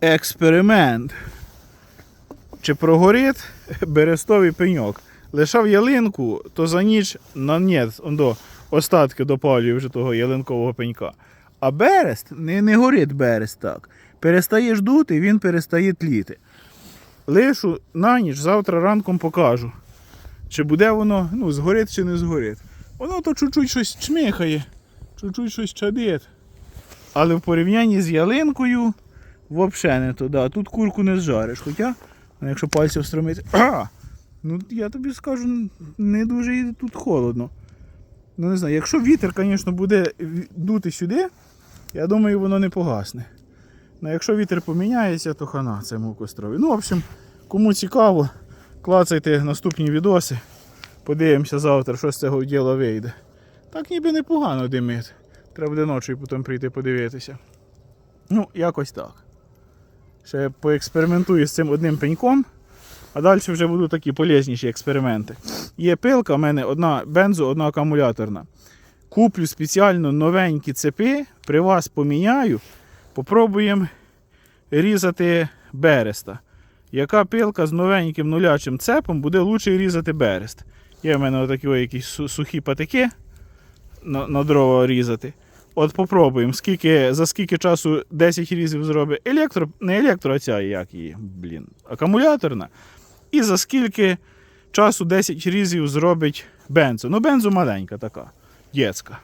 експеримент. Чи прогорить берестовий пеньок. Лишав ялинку, то за ніч на нет, до остатки допалює вже того ялинкового пенька. А берест не, не горить берест так. Перестаєш дути, він перестає тліти. Лишу на ніч, завтра ранком покажу. Чи буде воно ну, згорить чи не згорить. Воно то чуть-чуть щось чмихає, чуть-чуть щось чадить. Але в порівнянні з ялинкою взагалі не то. Да. Тут курку не зжариш. Хоча, ну, якщо пальцем встромити. А! Ну я тобі скажу, не дуже тут холодно. Ну не знаю, якщо вітер, звісно, буде дути сюди, я думаю, воно не погасне. Ну якщо вітер поміняється, то хана цьому кострові. Ну, в общем, кому цікаво, клацайте наступні відоси. Подивимося завтра, що з цього діла вийде. Так ніби непогано димить. Треба буде ночі потім прийти подивитися. Ну, якось так. Ще поекспериментую з цим одним пеньком, а далі вже будуть такі полезніші експерименти. Є пилка, в мене одна бензо, одна акумуляторна. Куплю спеціально новенькі цепи, при вас поміняю, попробуємо різати береста. Яка пилка з новеньким нулячим цепом буде лучше різати берест? Є в мене отакі якісь сухі патики на, на дрова різати. От попробуємо, скільки, за скільки часу 10 різів зробить електро, не електро, а ця як її, блін, акумуляторна. І за скільки часу 10 різів зробить бензо. Ну, бензо маленька така, дєцька.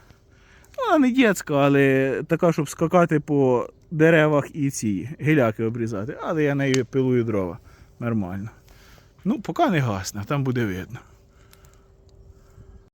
Ну, вона не дєцька, але така, щоб скакати по деревах і ці гіляки обрізати. Але я нею пилую дрова. Нормально. Ну, поки не гасне, там буде видно.